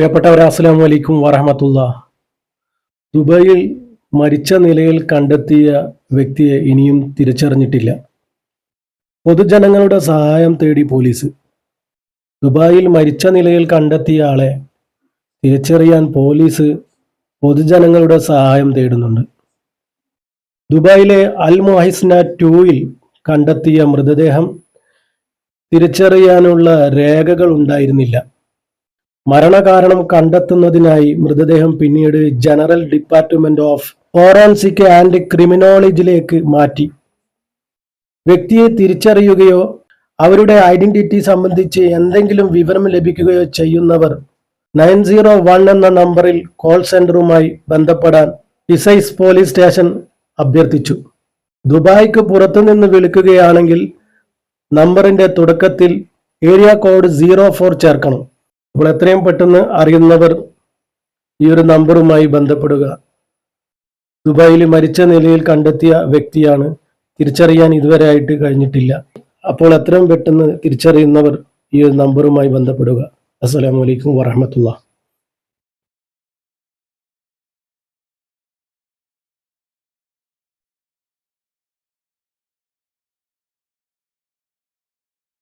പ്രിയപ്പെട്ടവരെ അസ്സാം വലൈക്കും വറഹമത്തുള്ള. ദുബായിൽ മരിച്ച നിലയിൽ കണ്ടെത്തിയ വ്യക്തിയെ ഇനിയും തിരിച്ചറിഞ്ഞിട്ടില്ല. പൊതുജനങ്ങളുടെ സഹായം തേടി പോലീസ്. ദുബായിൽ മരിച്ച നിലയിൽ കണ്ടെത്തിയ ആളെ തിരിച്ചറിയാൻ പോലീസ് പൊതുജനങ്ങളുടെ സഹായം തേടുന്നുണ്ട്. ദുബായിലെ അൽ മൊഹിസ്ന ടൂയിൽ കണ്ടെത്തിയ മൃതദേഹം തിരിച്ചറിയാനുള്ള രേഖകൾ ഉണ്ടായിരുന്നില്ല. മരണകാരണം കണ്ടെത്തുന്നതിനായി മൃതദേഹം പിന്നീട് general department of forensic and ക്രിമിനോളജിയിലേക്ക് മാറ്റി. വ്യക്തിയെ തിരിച്ചറിയുകയോ അവരുടെ ഐഡന്റിറ്റി സംബന്ധിച്ച് എന്തെങ്കിലും വിവരം ലഭിക്കുകയോ ചെയ്യുന്നവർ നയൻ സീറോ വൺ എന്ന നമ്പറിൽ കോൾ സെന്ററുമായി ബന്ധപ്പെടാൻ ഇസൈസ് പോലീസ് സ്റ്റേഷൻ അഭ്യർത്ഥിച്ചു. ദുബായ്ക്ക് പുറത്തുനിന്ന് വിളിക്കുകയാണെങ്കിൽ നമ്പറിന്റെ തുടക്കത്തിൽ ഏരിയ കോഡ് സീറോ ഫോർ ചേർക്കണം. അപ്പോൾ എത്രയും പെട്ടെന്ന് അറിയുന്നവർ ഈ ഒരു നമ്പറുമായി ബന്ധപ്പെടുക. ദുബായിൽ മരിച്ച നിലയിൽ കണ്ടെത്തിയ വ്യക്തിയാണ് തിരിച്ചറിയാൻ ഇതുവരെ ആയിട്ട് കഴിഞ്ഞിട്ടില്ല. അപ്പോൾ എത്രയും പെട്ടെന്ന് തിരിച്ചറിയുന്നവർ ഈ ഒരു നമ്പറുമായി ബന്ധപ്പെടുക. അസ്സലാമു അലൈക്കും വറഹമത്തുള്ള